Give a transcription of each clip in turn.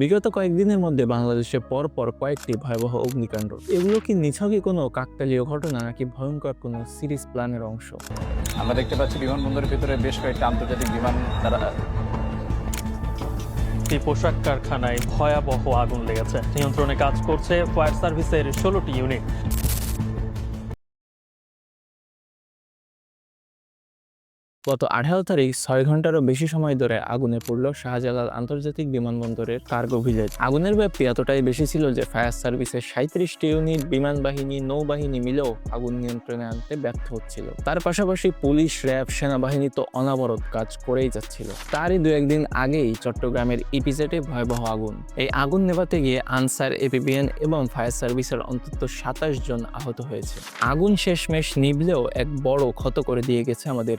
বিগত কয়েকদিনের মধ্যে বাংলাদেশে পর পর কয়েকটি ভয়াবহ অগ্নিকাণ্ড। এগুলো কি নিছকই কোনো কাকতালীয় ঘটনা নাকি ভয়ঙ্কর কোনো সিরিজ প্ল্যানের অংশ? আমরা দেখতে পাচ্ছি বিমানবন্দরের ভিতরে বেশ কয়েকটি আন্তর্জাতিক বিমান তারা একটি পোশাক কারখানায় ভয়াবহ আগুন লেগেছে। নিয়ন্ত্রণে কাজ করছে ফায়ার সার্ভিসের ষোলোটি ইউনিট। গত আঠারো তারিখ ছয় ঘন্টারও বেশি সময় ধরে আগুনে পড়ল শাহজালাল আন্তর্জাতিক বিমানবন্দরের কার্গো ভিলেজ। আগুনের ব্যাপ্তি এতটাই বেশি ছিল যে ফায়ার সার্ভিসের সাঁত্রিশটি ইউনিট বিমান বাহিনী নৌবাহিনী মিলেও আগুন নিয়ন্ত্রণে আনতে ব্যর্থ হচ্ছিল। তার পাশাপাশি পুলিশ, র্যাব, সেনাবাহিনী তো অনাবরত কাজ করেই যাচ্ছিল। তারই দু একদিন আগেই চট্টগ্রামের ইপিজেটে ভয়াবহ আগুন। এই আগুন নেভাতে গিয়ে আনসার এপিবিএন এবং ফায়ার সার্ভিসের অন্তত সাতাশ জন আহত হয়েছে। আগুন শেষমেশ নিভলেও এক বড় ক্ষত করে দিয়ে গেছে আমাদের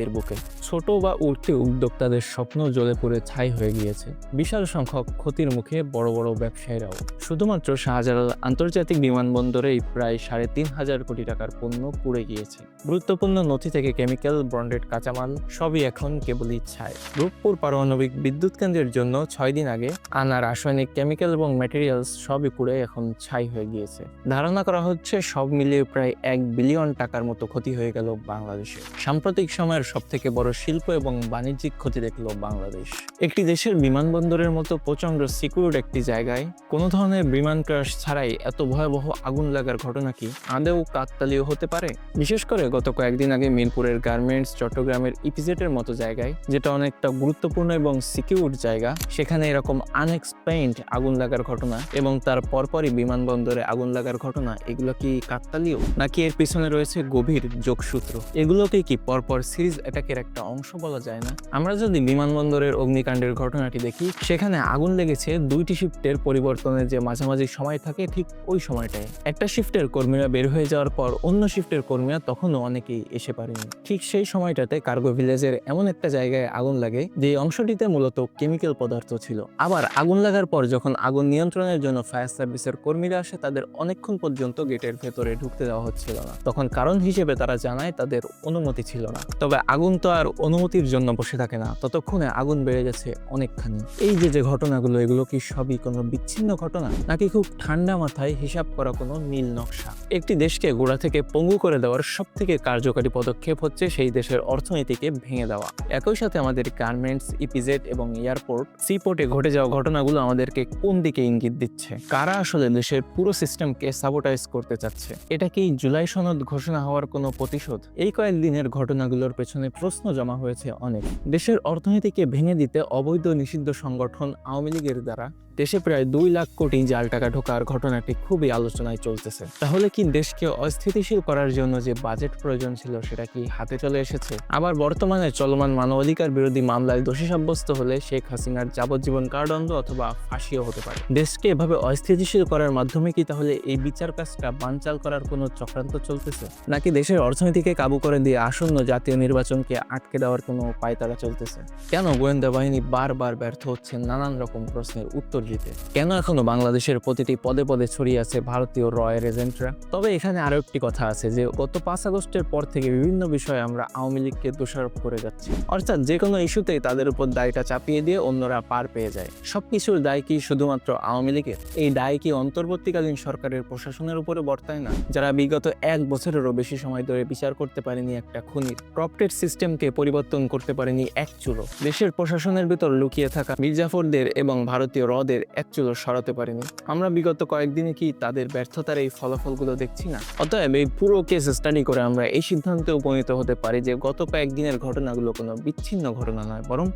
অর্থনীতির বুকে। ছোট বা উঠতি উদ্যোক্তাদের স্বপ্ন জ্বলে পড়ে ছাই হয়ে গিয়েছে। বিশাল সংখ্যক ক্ষতির মুখে বড় বড় ব্যবসায়ীরাও। শুধুমাত্র শাহজালাল আন্তর্জাতিক বিমানবন্দরেই প্রায় সাড়ে তিন হাজার কোটি টাকার পণ্য পুড়ে গিয়েছে। গুরুত্বপূর্ণ নথি থেকে কেমিক্যাল ব্রন্ডেড কাঁচামাল সবই এখন কেবলই ছাই। রূপপুর পারমাণবিক বিদ্যুৎ কেন্দ্রের জন্য ছয় দিন আগে আনা রাসায়নিক কেমিক্যাল এবং ম্যাটেরিয়ালস সবই পুড়ে এখন ছাই হয়ে গিয়েছে। ধারণা করা হচ্ছে সব মিলিয়ে প্রায় এক বিলিয়ন টাকার মতো ক্ষতি হয়ে গেল বাংলাদেশে। সাম্প্রতিক সময়ের সব থেকে বড় শিল্প এবং বাণিজ্যিক ক্ষতি দেখল বাংলাদেশ। একটি দেশের বিমানবন্দরের মতো প্রচণ্ড সিকিউর একটি জায়গায়, কোনো ধরনের বিমান ক্রাশ ছাড়াই এত ভয়াবহ আগুন লাগার ঘটনা কি আদেও কাকতালীয় হতে পারে? বিশেষ করে গত কয়েকদিন আগে মিরপুরের গার্মেন্টস চট্টগ্রামের ইপিজেটের মতো জায়গায়, যেটা অনেকটা গুরুত্বপূর্ণ এবং সিকিউর জায়গা, সেখানে এরকম আনএক্সপ্লেইনড আগুন লাগার ঘটনা এবং তার পরপরই বিমানবন্দরে আগুন লাগার ঘটনা, এগুলো কি কাকতালীয়? নাকি এর পিছনে রয়েছে গভীর যোগসূত্র? এগুলোকে কি পরপর সিরিজ অ্যাটাকের একটা অংশ বলা যায় না। আমরা যদি বিমানবন্দরের অগ্নিকাণ্ডের ঘটনাটি দেখি, সেখানে আগুন লেগেছে দুইটি শিফটের পরিবর্তনের যে মাঝামাঝি সময় থাকে ঠিক ওই সময়টায়। একটা শিফটের কর্মীরা বের হয়ে যাওয়ার পর অন্য শিফটের কর্মীরা তখনও অনেকেই এসে পারেনি। ঠিক সেই সময়টাতে কার্গো ভিলেজের এমন একটা জায়গায় আগুন লাগে, যে অংশটিতে মূলত কেমিক্যাল পদার্থ ছিল। আবার আগুন লাগার পর যখন আগুন নিয়ন্ত্রণের জন্য ফায়ার সার্ভিসের কর্মীরা আসে, তাদের অনেকক্ষণ পর্যন্ত গেটের ভেতরে ঢুকতে দেওয়া হচ্ছিল না। তখন কারণ হিসেবে তারা জানায় তাদের অনুমতি ছিল না। তবে আগুন তো আর অনুমতির জন্য বসে থাকে না। ততক্ষণে আগুন বেড়ে গেছে অনেকখানি। এই যে যে ঘটনাগুলো, এগুলো কি সবই কোনো বিচ্ছিন্ন ঘটনা? নাকি খুব ঠান্ডা মাথায় হিসাব করা কোনো নীল নকশা? একটি দেশকে গোড়া থেকে পঙ্গু করে দেওয়ার সব থেকে কার্যকারী পদক্ষেপ হচ্ছে সেই দেশের অর্থনীতিকে ভেঙে দেওয়া। একই সাথে আমাদের গার্মেন্টস ইপিজেড এবং এয়ারপোর্ট সিপোর্টে ঘটে যাওয়া ঘটনাগুলো আমাদেরকে কোন দিকে ইঙ্গিত দিচ্ছে? কারা আসলে দেশের পুরো সিস্টেমকে সাবোটাইজ করতে চাচ্ছে? এটা কি জুলাই সনদ ঘোষণা হওয়ার কোনো প্রতিশোধ? এই কয়েকদিনের ঘটনাগুলোর পেছনে প্রশ্ন জমা হয়েছে অনেক। দেশের অর্থনীতিকে ভেঙে দিতে অবৈধ নিষিদ্ধ সংগঠন আওয়ামী লীগের দ্বারা দেশে প্রায় দুই লাখ কোটি জাল টাকা ঢোকার ঘটনাটি খুবই আলোচনায় চলতেছে। তাহলে কি দেশকে অস্থিতিশীল করার জন্য যে বাজেট প্রয়োজন ছিল সেটা কি হাতে চলে এসেছে? আবার বর্তমানে চলমান মানবাধিকার বিরোধী মামলায় দোষী সাব্যস্ত হলে শেখ হাসিনার যাবজ্জীবন কারাদণ্ড অথবা ফাঁসিও হতে পারে। দেশকে এভাবে অস্থিতিশীল করার মাধ্যমে কি তাহলে এই বিচার কাজটা বানচাল করার কোনো চক্রান্ত চলতেছে? নাকি দেশের অর্থনীতিকে কাবু করে দিয়ে আসন্ন জাতীয় নির্বাচনকে আটকে দেওয়ার কোনো উপায় তারা চলতেছে? কেন গোয়েন্দা বাহিনী বারবার ব্যর্থ হচ্ছে নানান রকম প্রশ্নের উত্তর দিতে কেন এখনও বাংলাদেশের প্রতিটি পদে পদে ছড়িয়ে আছে ভারতীয় রয়ের এজেন্টরা তবে এখানে আরও একটি কথা আছে যে, গত পাঁচ আগস্টের পর থেকে বিভিন্ন বিষয়ে আমরা আওয়ামী লীগকে দোষারোপ করে যাচ্ছি। অর্থাৎ যে কোনো ইস্যুতেই তাদের উপর দায়টা চাপিয়ে দিয়ে অন্যরা পার পেয়ে যায়। সবকিছুর দায় কি শুধুমাত্র আওয়ামী লীগের? এই দায় কি অন্তর্বর্তীকালীন সরকারের প্রশাসনের উপরে বর্তায় না? যারা বিগত এক বছরেরও বেশি সময় ধরে বিচার করতে পারেনি একটা খুনির প্রপটেড সিস্টেমকে পরিবর্তন করতে পারেনি এক চুলো। দেশের প্রশাসনের ভিতর লুকিয়ে থাকা মির্জাফরদের এবং ভারতীয় রদের এক চুলো সরাতে পারেনি। আমরা বিগত কয়েকদিনে কি তাদের ব্যর্থতার এই ফলাফলগুলো দেখছি না? অতএব এই পুরো কেস স্টাডি করে আমরা এই সিদ্ধান্তে উপনীত হতে পারি যে গত কয়েকদিনের ঘটনাগুলো কোনো বিচ্ছিন্ন ঘটনা নয়, বরং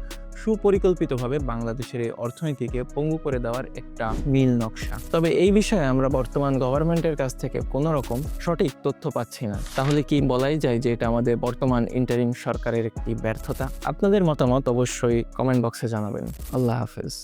সুপরিকল্পিতভাবে বাংলাদেশের এই অর্থনীতিকে পঙ্গু করে দেওয়ার একটা নীল নকশা। তবে এই বিষয়ে আমরা বর্তমান গভর্নমেন্টের কাছ থেকে কোনো রকম সঠিক তথ্য পাচ্ছি না। তাহলে কি বলাই যায় যে এটা আমাদের বর্তমান ইন্টারিম সরকারের একটি ব্যর্থতা? আপনাদের মতামত অবশ্যই কমেন্ট বক্সে জানাবেন। আল্লাহ হাফেজ।